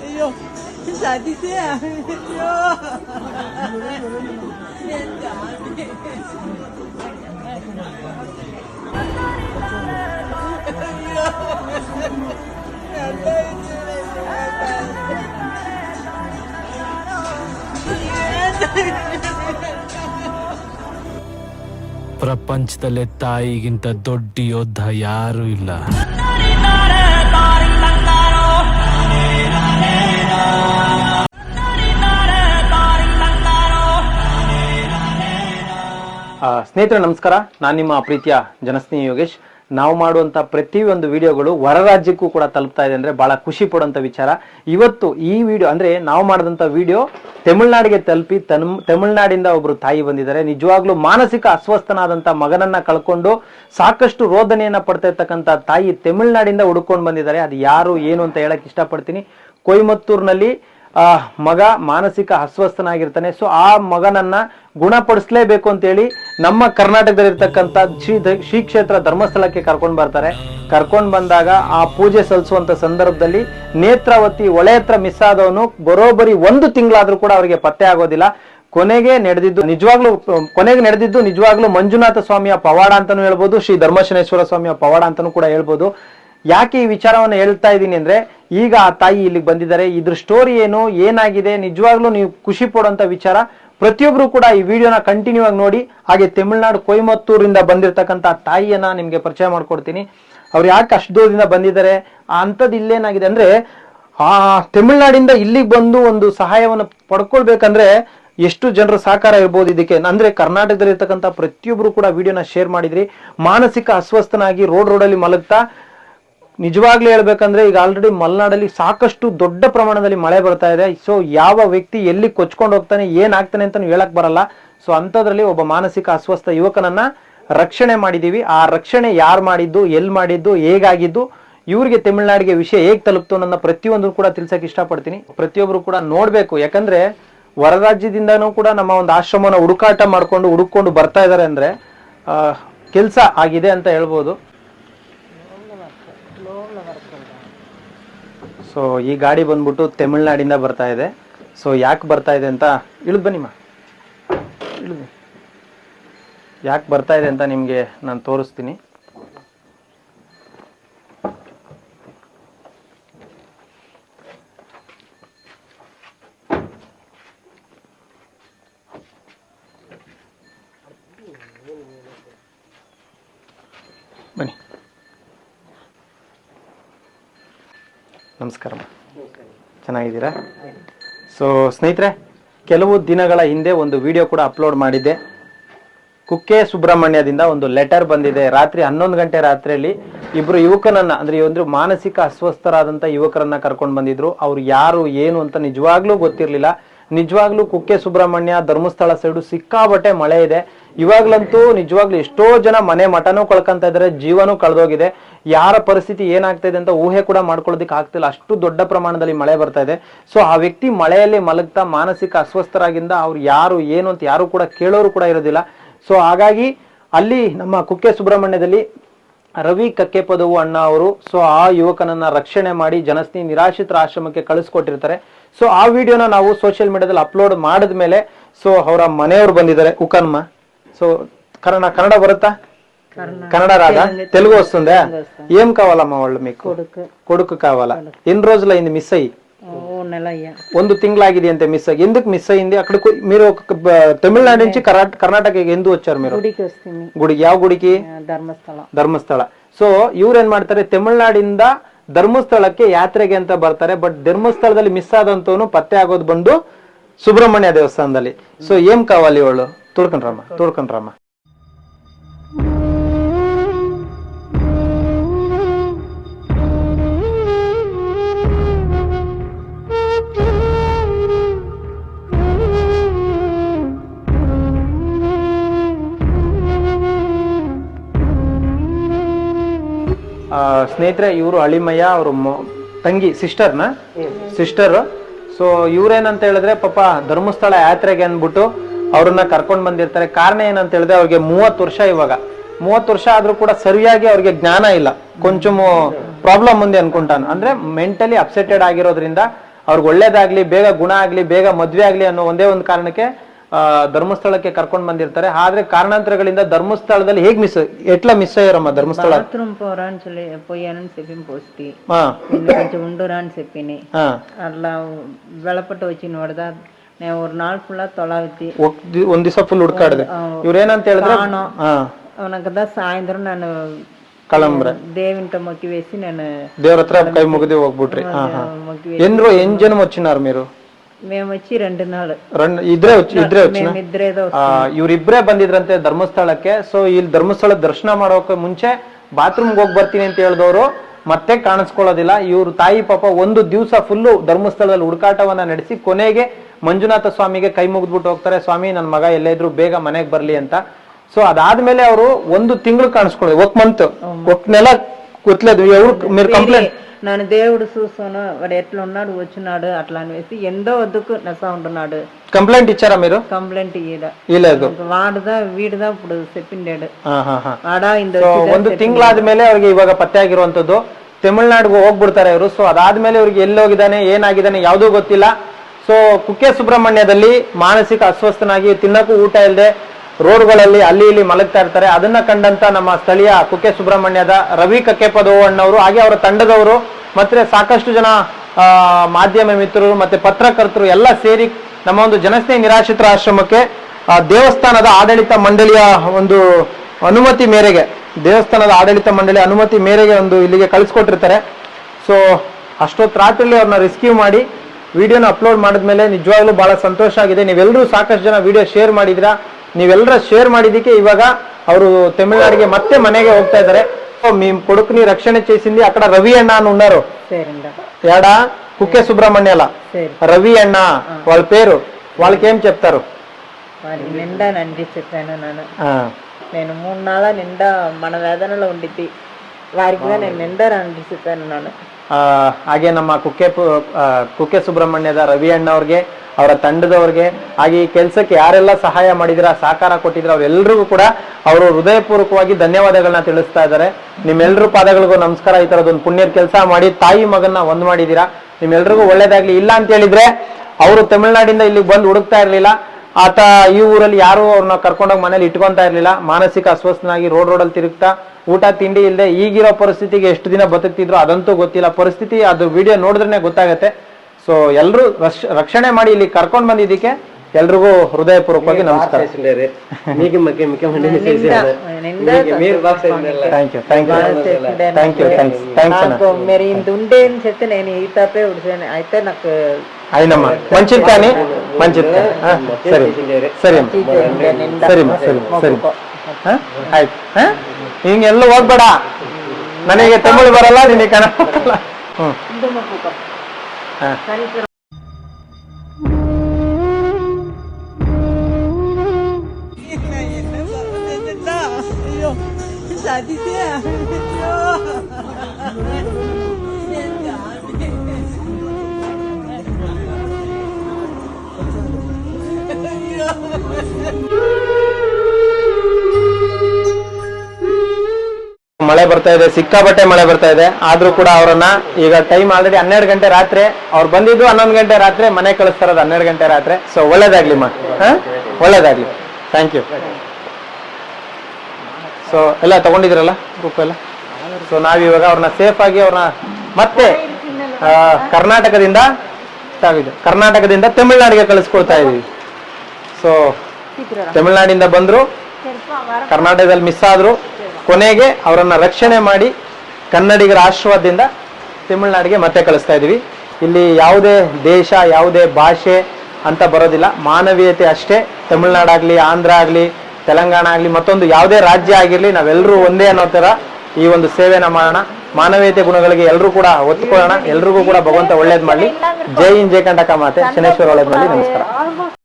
ಅಯ್ಯೋ ಸಾಧಿಸಿ ಅಯ್ಯೋ ಪ್ರಪಂಚದಲ್ಲೇ ತಾಯಿಗಿಂತ ದೊಡ್ಡ ಯೋಧ ಯಾರು ಇಲ್ಲ ಸ್ನೇಹಿತರೆ, ನಮಸ್ಕಾರ. ನಾನು ನಿಮ್ಮ ಪ್ರೀತಿಯ ಜನಸ್ನೇಹಿ ಯೋಗೇಶ್. ನಾವು ಮಾಡುವಂಥ ಪ್ರತಿಯೊಂದು ವಿಡಿಯೋಗಳು ಹೊರ ರಾಜ್ಯಕ್ಕೂ ಕೂಡ ತಲುಪ್ತಾ ಇದೆ ಅಂದರೆ ಭಾಳ ಖುಷಿ ಪಡುವಂಥ ವಿಚಾರ. ಇವತ್ತು ಈ ವಿಡಿಯೋ ಅಂದರೆ ನಾವು ಮಾಡಿದಂಥ ವಿಡಿಯೋ ತಮಿಳ್ನಾಡಿಗೆ ತಲುಪಿ ತನ್, ತಮಿಳ್ನಾಡಿಂದ ಒಬ್ಬರು ತಾಯಿ ಬಂದಿದ್ದಾರೆ. ನಿಜವಾಗ್ಲೂ ಮಾನಸಿಕ ಅಸ್ವಸ್ಥನಾದಂಥ ಮಗನನ್ನು ಕಳ್ಕೊಂಡು ಸಾಕಷ್ಟು ರೋದನೆಯನ್ನು ಪಡ್ತಾ ಇರ್ತಕ್ಕಂಥ ತಾಯಿ ತಮಿಳ್ನಾಡಿಂದ ಹುಡ್ಕೊಂಡು ಬಂದಿದ್ದಾರೆ. ಅದು ಯಾರು, ಏನು ಅಂತ ಹೇಳಕ್ಕೆ ಇಷ್ಟಪಡ್ತೀನಿ. ಕೊಯಮತ್ತೂರ್ನಲ್ಲಿ ಆ ಮಗ ಮಾನಸಿಕ ಅಸ್ವಸ್ಥನಾಗಿರ್ತಾನೆ. ಸೊ ಆ ಮಗನನ್ನ ಗುಣಪಡಿಸ್ಲೇಬೇಕು ಅಂತೇಳಿ ನಮ್ಮ ಕರ್ನಾಟಕದಲ್ಲಿರ್ತಕ್ಕಂಥ ಶ್ರೀ ಶ್ರೀ ಕ್ಷೇತ್ರ ಧರ್ಮಸ್ಥಳಕ್ಕೆ ಕರ್ಕೊಂಡು ಬರ್ತಾರೆ. ಕರ್ಕೊಂಡು ಬಂದಾಗ ಆ ಪೂಜೆ ಸಲ್ಲಿಸುವಂತ ಸಂದರ್ಭದಲ್ಲಿ ನೇತ್ರಾವತಿ ಒಳೆ ಹತ್ರ ಮಿಸ್ ಆದವನು ಬರೋಬ್ಬರಿ ಒಂದು ತಿಂಗಳಾದ್ರೂ ಕೂಡ ಅವರಿಗೆ ಪತ್ತೆ ಆಗೋದಿಲ್ಲ. ಕೊನೆಗೆ ನಡೆದಿದ್ದು ನಿಜವಾಗ್ಲೂ, ಕೊನೆಗೆ ನಡೆದಿದ್ದು ನಿಜವಾಗ್ಲೂ ಮಂಜುನಾಥ ಸ್ವಾಮಿಯ ಪವಾಡ ಅಂತಾನು ಹೇಳ್ಬೋದು, ಶ್ರೀ ಧರ್ಮಶನೇಶ್ವರ ಸ್ವಾಮಿಯ ಪವಾಡ ಅಂತಾನು ಕೂಡ ಹೇಳ್ಬೋದು. ಯಾಕೆ ಈ ವಿಚಾರವನ್ನು ಹೇಳ್ತಾ ಇದ್ದೀನಿ ಅಂದ್ರೆ ಈಗ ಆ ತಾಯಿ ಇಲ್ಲಿಗೆ ಬಂದಿದ್ದಾರೆ. ಇದ್ರ ಸ್ಟೋರಿ ಏನು, ಏನಾಗಿದೆ, ನಿಜವಾಗ್ಲೂ ನೀವು ಖುಷಿ ಪಡುವಂತ ವಿಚಾರ. ಪ್ರತಿಯೊಬ್ರು ಕೂಡ ಈ ವಿಡಿಯೋನ ಕಂಟಿನ್ಯೂ ಆಗಿ ನೋಡಿ. ಹಾಗೆ ತಮಿಳ್ನಾಡು ಕೊಯಮತ್ತೂರಿಂದ ಬಂದಿರತಕ್ಕಂತ ತಾಯಿಯನ್ನ ನಿಮ್ಗೆ ಪರಿಚಯ ಮಾಡ್ಕೊಡ್ತೀನಿ. ಅವ್ರು ಯಾಕೆ ಅಷ್ಟು ದೂರದಿಂದ ಬಂದಿದ್ದಾರೆ? ಅಂಥದ್ದು ಇಲ್ಲೇನಾಗಿದೆ ಅಂದ್ರೆ, ಆ ತಮಿಳ್ನಾಡಿಂದ ಇಲ್ಲಿಗೆ ಬಂದು ಒಂದು ಸಹಾಯವನ್ನು ಪಡ್ಕೊಳ್ಬೇಕಂದ್ರೆ ಎಷ್ಟು ಜನರ ಸಹಕಾರ ಇರ್ಬೋದು ಇದಕ್ಕೆ. ಅಂದ್ರೆ ಕರ್ನಾಟಕದಲ್ಲಿ ಇರ್ತಕ್ಕಂಥ ಪ್ರತಿಯೊಬ್ರು ಕೂಡ ವಿಡಿಯೋನ ಶೇರ್ ಮಾಡಿದ್ರಿ. ಮಾನಸಿಕ ಅಸ್ವಸ್ಥನಾಗಿ ರೋಡ್ ರೋಡಲ್ಲಿ ಮಲಗ್ತಾ ನಿಜವಾಗ್ಲೂ ಹೇಳ್ಬೇಕಂದ್ರೆ ಈಗ ಆಲ್ರೆಡಿ ಮಲೆನಾಡಲ್ಲಿ ಸಾಕಷ್ಟು ದೊಡ್ಡ ಪ್ರಮಾಣದಲ್ಲಿ ಮಳೆ ಬರ್ತಾ ಇದೆ. ಸೊ ಯಾವ ವ್ಯಕ್ತಿ ಎಲ್ಲಿ ಕೊಚ್ಕೊಂಡು ಹೋಗ್ತಾನೆ ಏನಾಗ್ತಾನೆ ಅಂತ ಹೇಳಕ್ ಬರಲ್ಲ. ಸೊ ಅಂಥದ್ರಲ್ಲಿ ಒಬ್ಬ ಮಾನಸಿಕ ಅಸ್ವಸ್ಥ ಯುವಕನನ್ನ ರಕ್ಷಣೆ ಮಾಡಿದೀವಿ. ಆ ರಕ್ಷಣೆ ಯಾರು ಮಾಡಿದ್ದು ಎಲ್ಲಿ ಮಾಡಿದ್ದು, ಹೇಗಾಗಿದ್ದು, ಇವ್ರಿಗೆ ತಮಿಳ್ನಾಡಿಗೆ ವಿಷಯ ಹೇಗೆ ತಲುಪ್ತು ನನ್ನ ಪ್ರತಿಯೊಂದು ಕೂಡ ತಿಳ್ಸಕ್ ಇಷ್ಟಪಡ್ತೀನಿ. ಪ್ರತಿಯೊಬ್ಬರು ಕೂಡ ನೋಡ್ಬೇಕು. ಯಾಕಂದ್ರೆ ಹೊರ ರಾಜ್ಯದಿಂದನೂ ಕೂಡ ನಮ್ಮ ಒಂದು ಆಶ್ರಮನ ಹುಡುಕಾಟ ಮಾಡ್ಕೊಂಡು ಹುಡುಕೊಂಡು ಬರ್ತಾ ಇದ್ದಾರೆ ಅಂದ್ರೆ ಕೆಲಸ ಆಗಿದೆ ಅಂತ ಹೇಳ್ಬೋದು. ಸೊ ಈ ಗಾಡಿ ಬಂದ್ಬಿಟ್ಟು ತಮಿಳ್ನಾಡಿಂದ ಬರ್ತಾ ಇದೆ. ಸೊ ಯಾಕೆ ಬರ್ತಾ ಇದೆ ಅಂತ ಇಳಿದು ಬನ್ನಿಮ್ಮ ಇಳಿದು ಯಾಕೆ ಬರ್ತಾ ಇದೆ ಅಂತ ನಿಮಗೆ ನಾನು ತೋರಿಸ್ತೀನಿ. ನಮಸ್ಕಾರ ಚೆನ್ನಾಗಿದ್ದೀರಾ? ಸೊ ಸ್ನೇಹಿತರೆ, ಕೆಲವು ದಿನಗಳ ಹಿಂದೆ ಒಂದು ವಿಡಿಯೋ ಕೂಡ ಅಪ್ಲೋಡ್ ಮಾಡಿದ್ದೆ. ಕುಕ್ಕೆ ಸುಬ್ರಹ್ಮಣ್ಯದಿಂದ ಒಂದು ಲೆಟರ್ ಬಂದಿದೆ. ರಾತ್ರಿ ಹನ್ನೊಂದು ಗಂಟೆ ರಾತ್ರಿಯಲ್ಲಿ ಇಬ್ರು ಯುವಕನನ್ನ, ಅಂದ್ರೆ ಒಂದು ಮಾನಸಿಕ ಅಸ್ವಸ್ಥರಾದಂಥ ಯುವಕರನ್ನ ಕರ್ಕೊಂಡು ಬಂದಿದ್ರು. ಅವ್ರು ಯಾರು, ಏನು ಅಂತ ನಿಜವಾಗ್ಲೂ ಗೊತ್ತಿರ್ಲಿಲ್ಲ. ನಿಜವಾಗ್ಲೂ ಕುಕ್ಕೆ ಸುಬ್ರಹ್ಮಣ್ಯ ಧರ್ಮಸ್ಥಳ ಸೈಡು ಸಿಕ್ಕಾಬಟ್ಟೆ ಮಳೆ ಇದೆ. ಇವಾಗ್ಲಂತೂ ನಿಜವಾಗ್ಲೂ ಎಷ್ಟೋ ಜನ ಮನೆ ಮಠನೂ ಕಳ್ಕೊಂತ ಇದಾರೆ, ಜೀವನೂ ಕಳೆದೋಗಿದೆ. ಯಾರ ಪರಿಸ್ಥಿತಿ ಏನಾಗ್ತಾ ಇದೆ ಅಂತ ಊಹೆ ಕೂಡ ಮಾಡ್ಕೊಳ್ಳೋದಕ್ಕೆ ಆಗ್ತಿಲ್ಲ. ಅಷ್ಟು ದೊಡ್ಡ ಪ್ರಮಾಣದಲ್ಲಿ ಮಳೆ ಬರ್ತಾ ಇದೆ. ಸೊ ಆ ವ್ಯಕ್ತಿ ಮಳೆಯಲ್ಲಿ ಮಲಗ್ತಾ ಮಾನಸಿಕ ಅಸ್ವಸ್ಥರಾಗಿಂದ ಅವ್ರು ಯಾರು, ಏನು ಅಂತ ಯಾರು ಕೂಡ ಕೇಳೋರು ಕೂಡ ಇರೋದಿಲ್ಲ. ಸೊ ಹಾಗಾಗಿ ಅಲ್ಲಿ ನಮ್ಮ ಕುಕ್ಕೆ ಸುಬ್ರಹ್ಮಣ್ಯದಲ್ಲಿ ರವಿ ಕಕ್ಕೆಪದವು ಅಣ್ಣ ಅವರು ಸೊ ಆ ಯುವಕನನ್ನ ರಕ್ಷಣೆ ಮಾಡಿ ಜನಸ್ನಿ ನಿರಾಶ್ರಿತರ ಆಶ್ರಮಕ್ಕೆ ಕಳಿಸ್ಕೊಟ್ಟಿರ್ತಾರೆ. ಸೊ ಆ ವಿಡಿಯೋನ ನಾವು ಸೋಷಿಯಲ್ ಮೀಡಿಯಾದಲ್ಲಿ ಅಪ್ಲೋಡ್ ಮಾಡಿದ್ಮೇಲೆ ಸೊ ಅವರ ಮನೆಯವರು ಬಂದಿದ್ದಾರೆ. ಉಕನ್ಮ. సో కన్నడ కన్నడ వరతా కన్నడ రాదా తెలుగు వస్తుందా ఏం కావాలమ్మా వాళ్ళు మీకు కొడుకు కావాలా ఎన్ని రోజులైంది మిస్ అయ్యి ಒಂದು ತಿಂಗಳಾಗಿದೆ ಅಂತ ಮಿಸ್ ಆಗಿ ಎಂದಕ್ಕೆ ಮಿಸ್ ಅయింది అక్కడ మీరు తమిళనాడు నుంచి కర్ನಾಟకಕ್ಕೆ ಎಂದು వచ్చారు మీరు గుడికి వస్తుంది గుడి ಯಾವ గుడికి ಧರ್ಮಸ್ಥಳ ಧರ್ಮಸ್ಥಳ ಸೊ ಇವ್ರು ಏನ್ ಮಾಡ್ತಾರೆ ತಮಿಳುನಾಡಿಂದ ಧರ್ಮಸ್ಥಳಕ್ಕೆ ಯಾತ್ರೆಗೆ ಅಂತ ಬರ್ತಾರೆ ಬಟ್ ಧರ್ಮಸ್ಥಳದಲ್ಲಿ ಮಿಸ್ ಆದಂತವನು ಪತ್ತೆ ಆಗೋದು ಬಂದು ಸುಬ್ರಹ್ಮಣ್ಯ ದೇವಸ್ಥಾನದಲ್ಲಿ ಸೊ ಏನ್ ಕಾవాలి ಇವಳು ತೋಡ್ಕೊಂಡ್ರಮ್ಮ ತೋಡ್ಕೊಂಡ್ರಮ್ಮ ಆ, ಸ್ನೇಹಿತರೆ ಇವರು ಅಳಿಮಯ್ಯ ಅವ್ರ ತಂಗಿ ಸಿಸ್ಟರ್ನ ಸಿಸ್ಟರ್ ಸೊ ಇವ್ರೇನಂತ ಹೇಳಿದ್ರೆ ಪಾಪ ಧರ್ಮಸ್ಥಳ ಯಾತ್ರೆಗೆ ಅಂದ್ಬಿಟ್ಟು ಅವ್ರನ್ನ ಕರ್ಕೊಂಡ್ ಬಂದಿರ್ತಾರೆ. ಕಾರಣ ಏನಂತ ಹೇಳಿದ್ರೆ ಅವ್ರಿಗೆ ಮೂವತ್ತು ವರ್ಷ ಇವಾಗ. ಮೂವತ್ತು ವರ್ಷ ಆದ್ರೂ ಕೂಡ ಸರಿಯಾಗಿ ಅವ್ರಿಗೆ ಜ್ಞಾನ ಇಲ್ಲ. ಕೊಂಚ ಪ್ರಾಬ್ಲಮ್ ಮುಂದೆ ಅನ್ಕೊಂತಾನು ಅಂದ್ರೆ ಮೆಂಟಲಿ ಅಪ್ಸೆಟೆಡ್ ಆಗಿರೋದ್ರಿಂದ ಅವ್ರಿಗೆ ಒಳ್ಳೇದಾಗ್ಲಿ ಬೇಗ ಗುಣ ಆಗ್ಲಿ ಬೇಗ ಮದ್ವೆ ಆಗ್ಲಿ ಅನ್ನೋ ಒಂದೇ ಒಂದು ಕಾರಣಕ್ಕೆ ಧರ್ಮಸ್ಥಳಕ್ಕೆ ಕರ್ಕೊಂಡು ಬಂದಿರ್ತಾರೆ. ಆದ್ರೆ ಕಾರಣಾಂತರಗಳಿಂದ ಧರ್ಮಸ್ಥಳದಲ್ಲಿ ಹೇಗ್ ಮಿಸ್ ಎಟ್ಲ ಮಿಸ್ ಆಯ್ರಮ್ಮ ಧರ್ಮಸ್ಥಳ? పోయానని చెప్పి ఉండురా అని చెప్పిని అట్లా ஒரு நாள் ஃபுல்லா தொலாவித்தி ಒಂದ್ ದಿವಸ ಫುಲ್ ಹುಡ್ಕಾಡಿದೆ. ಇವ್ರೇನಂತ ಹೇಳಿದ್ರೆ காணோம் ಹಾ. உனக்கு தான் சாயந்தரம் நான் ಕಳಂಬ್ರೆ தேவின்ட்ட மொக்கி வேசி நான் ದೇವ್ರ ಹತ್ರ ಕೈ ಮುಗಿದೆ ಹೋಗ್ಬಿಟ್ರಿ. ಹಾ ಹಾ மொக்கி వేసి ಎನ್ರು ಎಂಜನ್ వచ్చినారు మీరు మేము వచ్చి రెండు నాళ్ళు ರನ್ ಇದ್ರೆ ವಚ್- ಇದ್ರೆ వచ్చిన మేము ఇద్దరేదో ಆ, ಬಂದಿದ್ರಂತೆ ಧರ್ಮಸ್ಥಳಕ್ಕೆ. ಸೊ ಇಲ್ಲಿ ಧರ್ಮಸ್ಥಳ ದರ್ಶನ ಮಾಡೋಕೆ ಮುಂಚೆ ಬಾತ್ರೂಮ್ಗೆ ಹೋಗಿ ಬರ್ತೀನಿ ಅಂತ ಹೇಳಿದವರು. ಮತ್ತೆ ಕಾಣಿಸ್ಕೊಳ್ಳೋದಿಲ್ಲ. ಇವ್ರ ತಾಯಿ ಪಾಪ ಒಂದು ದಿವಸ ಫುಲ್ಲು ಧರ್ಮಸ್ಥಳದಲ್ಲಿ ಹುಡುಕಾಟವನ್ನ ನಡೆಸಿ ಕೊನೆಗೆ ಮಂಜುನಾಥ ಸ್ವಾಮಿಗೆ ಕೈ ಮುಗಿದ್ಬಿಟ್ಟು ಹೋಗ್ತಾರೆ ಸ್ವಾಮಿ ನನ್ನ ಮಗ ಎಲ್ಲೇ ಇದ್ರು ಬೇಗ ಮನೆಗೆ ಬರ್ಲಿ ಅಂತ ಸೊ ಅದಾದ್ಮೇಲೆ ಅವರು ಒಂದು ತಿಂಗಳು కాణించుకోలేదు ఒక మంత్ ఒక నెల కుట్లేదు ఎవరు మీరు కంప్లైంట్ నన్ను దేవుడు చూసాను వాడు ఎట్లా ఉన్నాడు వచ్చినాడు అట్లా అనేసి ఎందో వద్దుకు నసా ఉంటున్నాడు కంప్లైంట్ ఇచ్చారా మీరు కంప్లైంట్ ఇయ్యడ ఇలేదు వాడుదా వీడుదా ఇప్పుడు చెప్పిండాడు ಹಾ ಹಾ ಹಾ వాడా ఇంద ಸೊ ಒಂದು ತಿಂಗಳಾದ್ಮೇಲೆ ಅವ್ರಿಗೆ ಇವಾಗ ಪತ್ತೆ ಆಗಿರುವಂತದ್ದು ತಮಿಳ್ನಾಡಿಗೆ ಹೋಗ್ಬಿಡ್ತಾರೆ ಇವರು ಸೊ ಅದಾದ್ಮೇಲೆ ಅವ್ರಿಗೆ ಎಲ್ಲಿ ಹೋಗಿದ್ದಾನೆ ಏನಾಗಿದ್ದಾನೆ ಯಾವುದೂ ಗೊತ್ತಿಲ್ಲ ಸೊ ಕುಕ್ಕೆ ಸುಬ್ರಹ್ಮಣ್ಯದಲ್ಲಿ ಮಾನಸಿಕ ಅಸ್ವಸ್ಥನಾಗಿ ತಿನ್ನಕ್ಕೂ ಊಟ ಇಲ್ಲದೆ ರೋಡ್ಗಳಲ್ಲಿ ಅಲ್ಲಿ ಇಲ್ಲಿ ಮಲಗ್ತಾ ಇರ್ತಾರೆ. ಅದನ್ನ ಕಂಡಂತ ನಮ್ಮ ಸ್ಥಳೀಯ ಕುಕ್ಕೆ ಸುಬ್ರಹ್ಮಣ್ಯದ ರವಿ ಕಕ್ಕೆಪದೋ ಅಣ್ಣವರು, ಹಾಗೆ ಅವರ ತಂಡದವರು, ಮತ್ತೆ ಸಾಕಷ್ಟು ಜನ ಮಾಧ್ಯಮ ಮಿತ್ರರು, ಮತ್ತೆ ಪತ್ರಕರ್ತರು ಎಲ್ಲ ಸೇರಿ ನಮ್ಮ ಒಂದು ಜನಸ್ನೇಹಿ ನಿರಾಶ್ರಿತರ ಆಶ್ರಮಕ್ಕೆ ದೇವಸ್ಥಾನದ ಆಡಳಿತ ಮಂಡಳಿಯ ಒಂದು ಅನುಮತಿ ಮೇರೆಗೆ, ದೇವಸ್ಥಾನದ ಆಡಳಿತ ಮಂಡಳಿ ಅನುಮತಿ ಮೇರೆಗೆ ಒಂದು ಇಲ್ಲಿಗೆ ಕಳಿಸ್ಕೊಟ್ಟಿರ್ತಾರೆ. ಸೊ ಅಷ್ಟೊತ್ತು ರಾತ್ರಿಲಿ ಅವ್ರನ್ನ ರೆಸ್ಕ್ಯೂ ಮಾಡಿ ವಿಡಿಯೋನ ಅಪ್ಲೋಡ್ ಮಾಡಿದ್ಮೇಲೆ ನಿಜವಾಗ್ಲೂ ಬಹಳ ಸಂತೋಷ ಆಗಿದೆ. ನೀವೆಲ್ಲರೂ ಸಾಕಷ್ಟು ಜನ ವಿಡಿಯೋ ಶೇರ್ ಮಾಡಿದಿರ ನೀವೆಲ್ಲರ ಶೇರ್ ಮಾಡಿದಕ್ಕೆ ಇವಾಗ ಅವರು ತಮಿಳುನಾಡಿಗೆ ಮತ್ತೆ ಮನೆಗೆ ಹೋಗ್ತಾ ಇದಾರೆ ನೀವು ಕೊಡಕ್ ನೀ ರಕ್ಷಣೆ ಚೇಸಿಂದಿ ಅಕಡ ರವಿ ಅಣ್ಣ ಅನ್ನು ಉಂಡರು ಎಡ ಕುಕ್ಕೆ ಸುಬ್ರಹ್ಮಣ್ಯ ಅಲ್ಲ ರವಿ ಅಣ್ಣ ವಾಳ ಪೇರು. ವಾಳ ಕೇಮ್ ಚೆಪ್ತಾರು? ಮೂರ್ನಾಳ ನಿಂದ ಮನವೇದನೆಲ್ಲ ಉಂಡಿದ್ದಿ. ವಾರಿಗೂ ನಾನು ನಿಂದ ನಂಬಿಸುತ್ತೇನೆ ನಾನು. ಹಾಗೆ ನಮ್ಮ ಕುಕ್ಕೆ ಕುಕ್ಕೆ ಸುಬ್ರಹ್ಮಣ್ಯದ ರವಿ ಅಣ್ಣ ಅವ್ರಿಗೆ ಅವರ ತಂಡದವ್ರಿಗೆ, ಹಾಗೆ ಈ ಕೆಲಸಕ್ಕೆ ಯಾರೆಲ್ಲ ಸಹಾಯ ಮಾಡಿದಿರ, ಸಹಕಾರ ಕೊಟ್ಟಿದ್ರ ಅವರೆಲ್ಲರಿಗೂ ಕೂಡ ಅವರು ಹೃದಯಪೂರ್ವಕವಾಗಿ ಧನ್ಯವಾದಗಳನ್ನ ತಿಳಿಸ್ತಾ ಇದ್ದಾರೆ. ನಿಮ್ಮೆಲ್ಲರೂ ಪಾದಗಳಿಗೂ ನಮಸ್ಕಾರ. ಈ ತರದೊಂದು ಪುಣ್ಯದ ಕೆಲಸ ಮಾಡಿ, ತಾಯಿ ಮಗನ್ನ ಒಂದ್ ಮಾಡಿದೀರಾ ನಿಮ್ಮೆಲ್ರಿಗೂ ಒಳ್ಳೇದಾಗ್ಲಿ. ಇಲ್ಲ ಅಂತ ಹೇಳಿದ್ರೆ, ಅವರು ತಮಿಳ್ನಾಡಿಂದ ಇಲ್ಲಿ ಬಂದು ಹುಡುಕ್ತಾ ಇರ್ಲಿಲ್ಲ. ಆತ ಈ ಊರಲ್ಲಿ ಯಾರು ಅವ್ರನ್ನ ಕರ್ಕೊಂಡೋಗಿ ಮನೇಲಿ ಇಟ್ಕೊಂತಾ ಇರ್ಲಿಲ್ಲ. ಮಾನಸಿಕ ಅಸ್ವಸ್ಥನಾಗಿ ರೋಡ್ ರೋಡಲ್ಲಿ ತಿರುಗ್ತಾ ಊಟ ತಿಂಡಿ ಇಲ್ಲದೆ ಈಗಿರೋ ಪರಿಸ್ಥಿತಿಗೆ ಎಷ್ಟು ದಿನ ಬದುಕ್ತಿದ್ರು ಅದಂತೂ ಗೊತ್ತಿಲ್ಲ ಪರಿಸ್ಥಿತಿ ಅದು ವಿಡಿಯೋ ನೋಡಿದ್ರೆ ಗೊತ್ತಾಗತ್ತೆ ಸೊ ಎಲ್ಲರೂ ರಕ್ಷಣೆ ಮಾಡಿ ಇಲ್ಲಿ ಕರ್ಕೊಂಡ್ ಬಂದಿದ್ದಕ್ಕೆ ಎಲ್ರಿಗೂ ಹೃದಯಪೂರ್ವಕವಾಗಿ ನಮಸ್ಕಾರ మీకు మకే ముఖ్య మంది నిండా నిండా మీరు బాగా చేసినారు thank you thank you thank you thanks thanks అన్న నాకు మీరు ఇంత ఉండే అని చెప్తే నేను ఈ తప్పే ఉడిసాను అయితే నాకు అయినమ్మా మంచిది కానీ మంచిది కానీ ఆ, సరే ಸರಿ ಅಮ್ಮ ಆಯ್ತು? ಹಿಂಗೆಲ್ಲೂ ಹೋಗ್ಬೇಡ. ನನಗೆ ತಮಿಳು ಬರಲ್ಲ ನಿನಗೆ ಕನ್ನಡ ಬರಲ್ಲ. ಹ್ಮ್. ಹ. ಮಳೆ ಬರ್ತಾ ಇದೆ ಸಿಕ್ಕಾಪಟ್ಟೆ ಮಳೆ ಬರ್ತಾ ಇದೆ. ಆದ್ರೂ ಕೂಡ ಅವರನ್ನ ಈಗ ಟೈಮ್ ಆಲ್ರೆಡಿ ಹನ್ನೆರಡು ಗಂಟೆ ರಾತ್ರಿ ಅವ್ರು ಬಂದಿದ್ದು ಹನ್ನೊಂದು ಗಂಟೆ ರಾತ್ರಿ ಮನೆ ಕಳಿಸ್ತಾರ ಹನ್ನೆರಡು ಗಂಟೆ ರಾತ್ರಿ. ಸೊ ಒಳ್ಳೇದಾಗ್ಲಿ ಮಾ ಒಳ್ಳೇದಾಗ್ಲಿ. ಥ್ಯಾಂಕ್ ಯು ಸೊ ಎಲ್ಲ ತಗೊಂಡಿದ್ರಲ್ಲ ಗ್ರೂಪ್ ಎಲ್ಲ? ಸೊ ನಾವಿವಾಗ ಅವ್ರನ್ನ ಸೇಫ್ ಆಗಿ ಅವ್ರನ್ನ ಮತ್ತೆ ಕರ್ನಾಟಕದಿಂದ ಕರ್ನಾಟಕದಿಂದ ತಮಿಳ್ನಾಡಿಗೆ ಕಳಿಸ್ಕೊಳ್ತಾ ಇದೀವಿ. ಸೊ ತಮಿಳ್ನಾಡಿಂದ ಬಂದ್ರು. ಕರ್ನಾಟಕದಲ್ಲಿ ಮಿಸ್ ಆದ್ರು. ಕೊನೆಗೆ ಅವರನ್ನು ರಕ್ಷಣೆ ಮಾಡಿ ಕನ್ನಡಿಗರ ಆಶೀರ್ವಾದದಿಂದ ತಮಿಳ್ನಾಡಿಗೆ ಮತ್ತೆ ಕಳಿಸ್ತಾ ಇದ್ದೀವಿ. ಇಲ್ಲಿ ಯಾವುದೇ ದೇಶ, ಯಾವುದೇ ಭಾಷೆ ಅಂತ ಬರೋದಿಲ್ಲ. ಮಾನವೀಯತೆ ಅಷ್ಟೇ. ತಮಿಳ್ನಾಡಾಗಲಿ ಆಂಧ್ರ ಆಗಲಿ, ತೆಲಂಗಾಣ ಆಗಲಿ, ಮತ್ತೊಂದು ಯಾವುದೇ ರಾಜ್ಯ ಆಗಿರಲಿ, ನಾವೆಲ್ಲರೂ ಒಂದೇ ಅನ್ನೋ ಥರ ಈ ಒಂದು ಸೇವೆನ ಮಾಡೋಣ. ಮಾನವೀಯತೆ ಗುಣಗಳಿಗೆ ಎಲ್ಲರೂ ಕೂಡ ಒತ್ಕೊಳ್ಳೋಣ. ಎಲ್ರಿಗೂ ಕೂಡ ಭಗವಂತ ಒಳ್ಳೇದು ಮಾಡಲಿ. ಜೈ ಇನ್ ಜೈ ಕಂಟಕ ಮಾತೆ. ಶನೇಶ್ವರ ಒಳ್ಳೇದ್ ಮಾಡಲಿ. ನಮಸ್ಕಾರ.